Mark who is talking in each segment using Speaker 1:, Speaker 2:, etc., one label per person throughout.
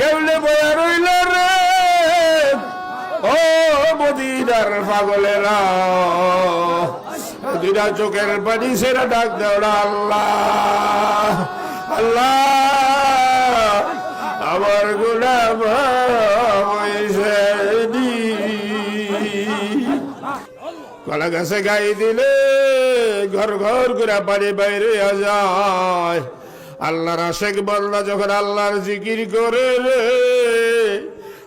Speaker 1: কেউলে বয়া রইল রে। ও মদিনার পাগলেরা দুইটা চোখের পানি সেরা ডাক দেওয়া আল্লাহ। আল্লাহ, আমার গোলাম কলা গাছে গাই দিলে ঘর ঘর করে পানি বাইরে যায়। আল্লাহর আশেক বল্লা যখন আল্লাহর জিকির করে রে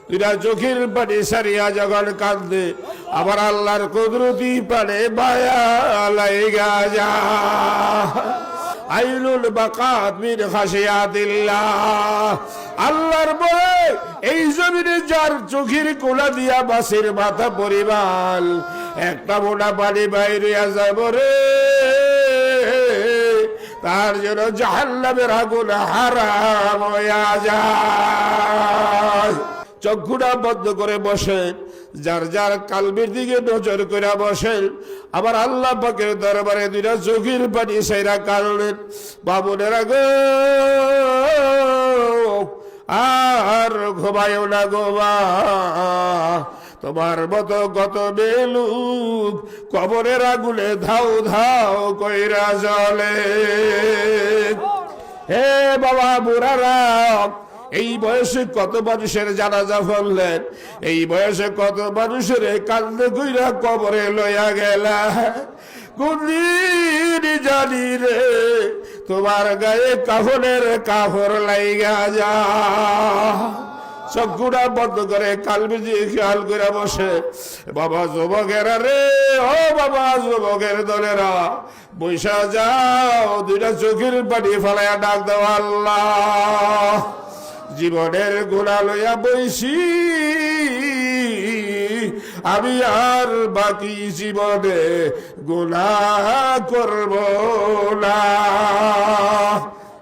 Speaker 1: দুইটা চোখের পানি সারিয়া যখন কান্দে আবার আল্লাহর কুদরতি পানে বায়া যা। আইনুল বাকাত মিন খাশিয়াতিল্লাহ। আল্লাহর বলে, এই জমিনে যার চোখের কোলা দিয়া বাসের মাথা পরিবার একটা মোটা পানি বাইরে যাব রে। তার জন্য জাহান্নামের আগুন হারাম চক্ষুটা বদ্ধ করে বসেন, যার যার কালবির দিকে নজর করে বসেন। আবার আল্লাহ পাকের দরবারে দুইটা চোখের পানি সেরা কারণের বাবুনেরা গো আর ঘুমায়ও না গোবা তোমার মতো কত বেলুক কবরের আগুনে ধাও ধাও কইরা জলে হে বাবা বুড়ারা, এই বয়সে কত মানুষের জানাজা ফললেন? এই বয়সে কত মানুষের কান্দে কইরা কবরে লইয়া গেলা কোনদিন জানি রে, তোমার গায়ে কাফনের কাফর লাইগা যা। চক্ষুটা বন্ধ করে কালবিজি খেয়াল করে বসে। বাবা যুবকেরা রে ও বাবা যুবকের দলেরা, বৈশা যাও, দুইটা চোখের পানি ফেলাইয়া ডাক দেওয়া আল্লাহ। জীবনের গোড়া লইয়া বইছি, আমি আর বাকি জীবনে গুণা করব না।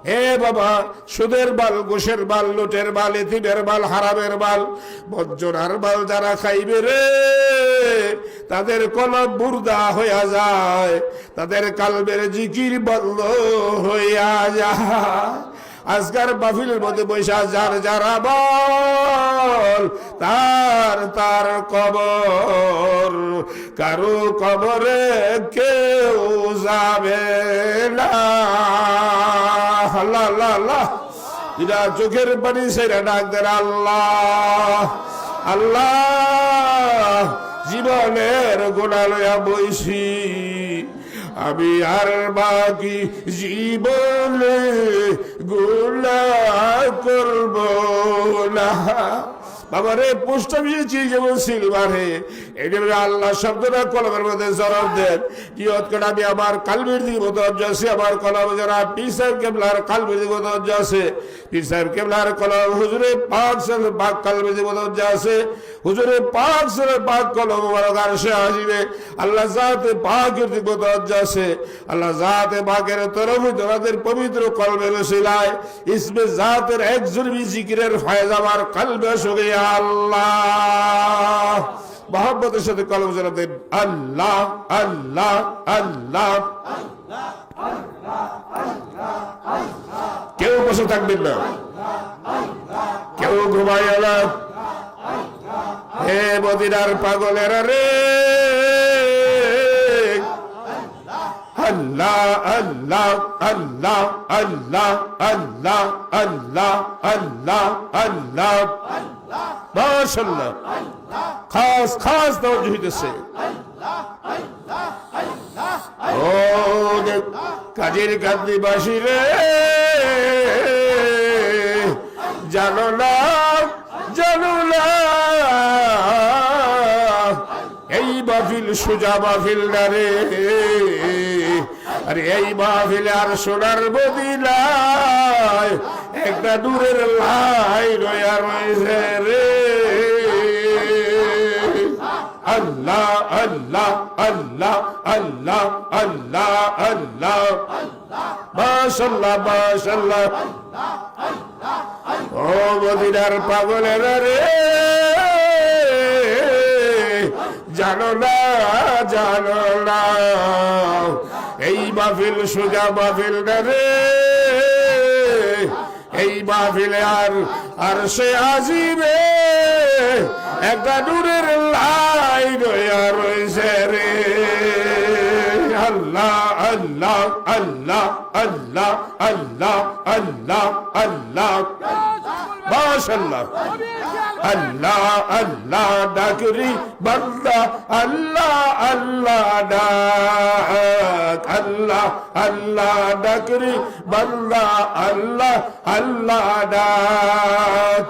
Speaker 1: হে বাবা, সুদের বাল গোসের বাল, লুটের বাল, এতিমের বাল, হারামের বাল বঞ্চনার বাল যারা খাইবে রে, তাদের কলম বুর্দা হইয়া যায়, তাদের কালবের জিকির বন্ধ হইয়া যায়। আজকার বাফিলের মধ্যে বৈশা যার যারা বল তার তার কবর, কারও কবরে কেউ যাবে না। আল্লাহ আল্লাহ আল্লাহ। এটা চোখের পানি সেরা ডাক দেন আল্লাহ। আল্লাহ, জীবনের গোড়া লয়া বইছি। আমি আর বাকি জীবনে গোলা করব না। বাবা রে, পোস্ট অফিসে যেমন সিলভারে এটা আল্লাহ শব্দটা কলমের মধ্যে জবাব দেন। কিয়ত করে আমি আমার কালবির দিকে মতো আছে, আমার কলম যারা পীর সাহেব কেবলার কালবির দিকে মতো আছে। পীর সাহেব কেবলার কলম হুজুরে পাঁচ সাল পাক কালবির দিকে মতো আছে। হুজুরে পাক সাল পাক কলম আর সে আসবে। আল্লাহ জাতে পাকের দিকে মতো আছে। আল্লাহ জাতে পাকের তরফ তোমাদের পবিত্র কলমে রসিলায় ইসমে জাতের একজন জিকিরের ফায়দ আমার কালবে সঙ্গে আল্লাহ। মোহাম্মদের সাথে কলম জানাতে আল্লাহ আল্লাহ আল্লাহ। কেউ বসে থাকবেন না। কেউ ঘুমাই না। হে মদিনার পাগলেরা রে। আল্লাহ আল্লাহ আল্লাহ আল্লাহ আল্লাহ আল্লাহ আল্লাহ আল্লাহ। মাশাল্লাহ খাস খাস দরজ হইতেছে। ও কাজের কান্দি বাসি রে। জানো না জানো না। সোজা মাহফিল না রে আরে এই মাহফিল আর সোনার বদিলায় একটা দূরের লাই রয়া রয়েছে রে। আল্লাহ আল্লাহ আল্লাহ আল্লাহ আল্লাহ আল্লাহ। মাশাল্লাহ মাশাল্লাহ ও মদিনার পাগলের রে। জানো না জানো না। এই মাহফিল সোজা না রে। এই মাহফিলে আর আর সে আজিবে একটা দূরের লাইন হইয়া রয়েছে রে। আল্লাহ আল্লাহ আল্লাহ আল্লাহ আল্লাহ আল্লাহ আল্লাহ। মাশাল্লাহ আল্লাহ আল্লাহ ডাকরি বান্দা, আল্লাহ আল্লাহ ডাক, আল্লাহ আল্লাহ ডাকরি বান্দা, আল্লাহ আল্লাহ ডাক।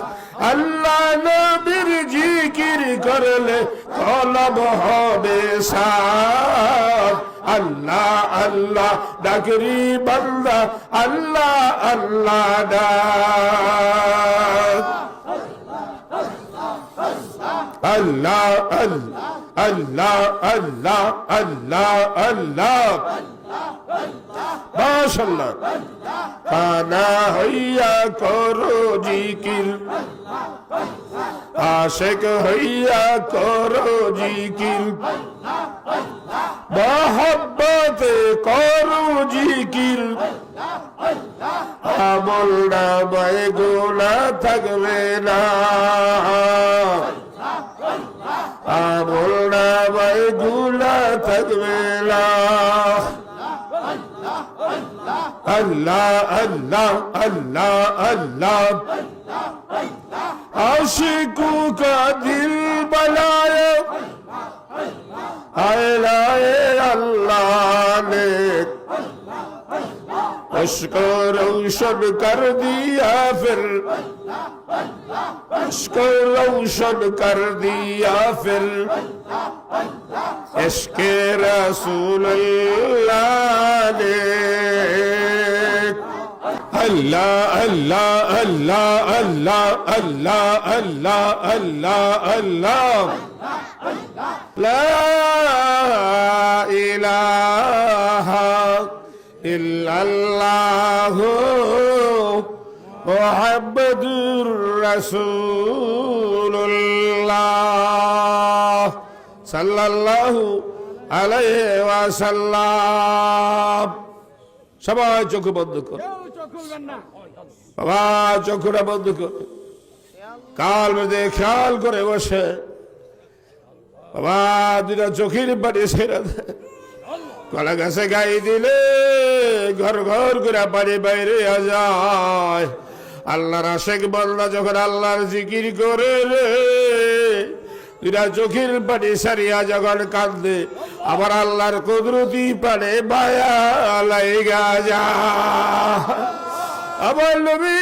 Speaker 1: আল্লাহ নবীর জিকির করলে কলব হবে সাফ। আল্লাহ আল্লাহ ডাকরি বান্দা, আল্লাহ আল্লাহ ডাক। আল্লাহ আল্লাহ আল্লাহ আল্লাহ আল্লাহ। মাশাল্লাহ কানা হইয়া করো জিকির। আশেক হইয়া করো জিকির। মহব্বতে করো জিকির। আমল নামায় গোলা থাকবে না। আল্লাহ আল্লাহ আল্লাহ আল্লাহ আল্লাহ আশিকু কা দিল বলায় আয়লায় আল্লাহ নে اشکو روشن کر دیا پھر اشکو روشن کر دیا پھر फिर इसके रसूल अल्लाह ने अल्लाह अल्लाह अल्लाह अल्लाह अल्लाह अल्लाह अल्लाह अल्लाह لا إله إلا الله محمد رسول الله সাল্লাল্লাহু আলাইহি ওয়াসাল্লাম। সবাই চোখ বন্ধ করো। বাবা চোখটা বন্ধ কর। কাল মেয়েদের খেয়াল করে বসে। বাবা দুটা চোখের পানি সেরা কলা গাছে গাই দিলে ঘর ঘর করে পানি বাইরে যায়। আল্লাহর আশেক বন্ধ যখন আল্লাহর জিকির করে রে দুটা চোখের পানি সারিয়া যখন কান্দে। আবার আল্লাহর কুদরতি পানে বায়া যা। আমার নবী,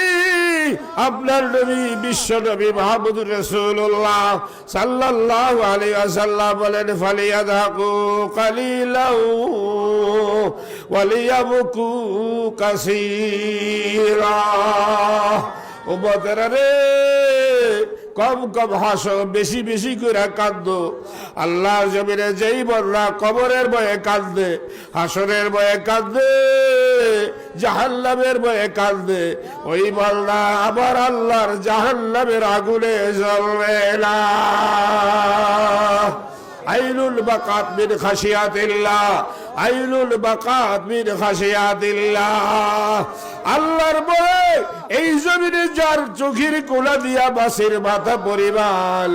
Speaker 1: আপনার নবী, বিশ্ব নবী মাহমুদুর রসুল্লাহ সাল্লাল্লাহু আলাইহি ওয়াসাল্লাম বলেন ফালিয়াদাকু কালিলাউ ওয়ালিয়াবকু কাসীরা। উম্মতেরা রে কম কম হাসো, বেশি বেশি করে কাঁদো আল্লাহর জমিনে যেই বলরা কবরের বয়ে কাঁদে হাসরের বয়ে কাঁদে জাহান্নামের বয়ে কাঁদে ওই বলরা আবার আল্লাহর জাহান্নামের আগুনে জ্বলবে না। আইনুল বাকাত মিন খাশিয়াতিল্লাহ আইনুল বাকাত মিন খাশিয়াতিল্লাহ। আল্লাহর বলে এই জমিনে যার চোখের কোলা দিয়া বাসের মাথা পরিমাণ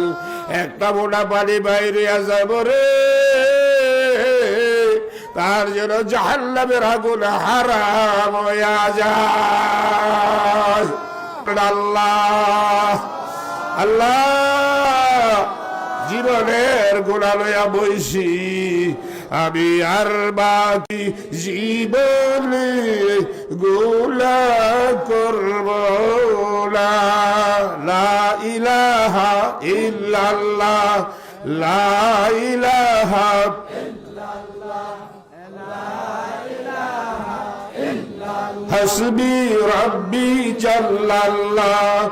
Speaker 1: একটা মোটা পানি বাইরে যাব রে তার জন্য জাহান্নামের আগুন হারাম আল্লাহ আল্লাহ, জীবনের গোড়া লইয়া বইছি। আমি আর বাকি জীবনে গোলা করব না লা ইলাহা ইল্লাল্লাহ লা ইলাহা حسبي ربي جل الله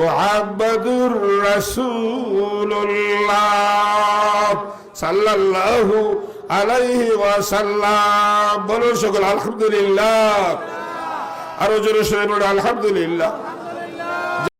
Speaker 1: মুহাম্মাদুর রসুল্লাহ সাল্লাল্লাহু আলাইহি ওয়াসাল্লাম। বলুন সকল আলহামদুলিল্লাহ। আরও জোরে সরে আলহামদুলিল্লাহ।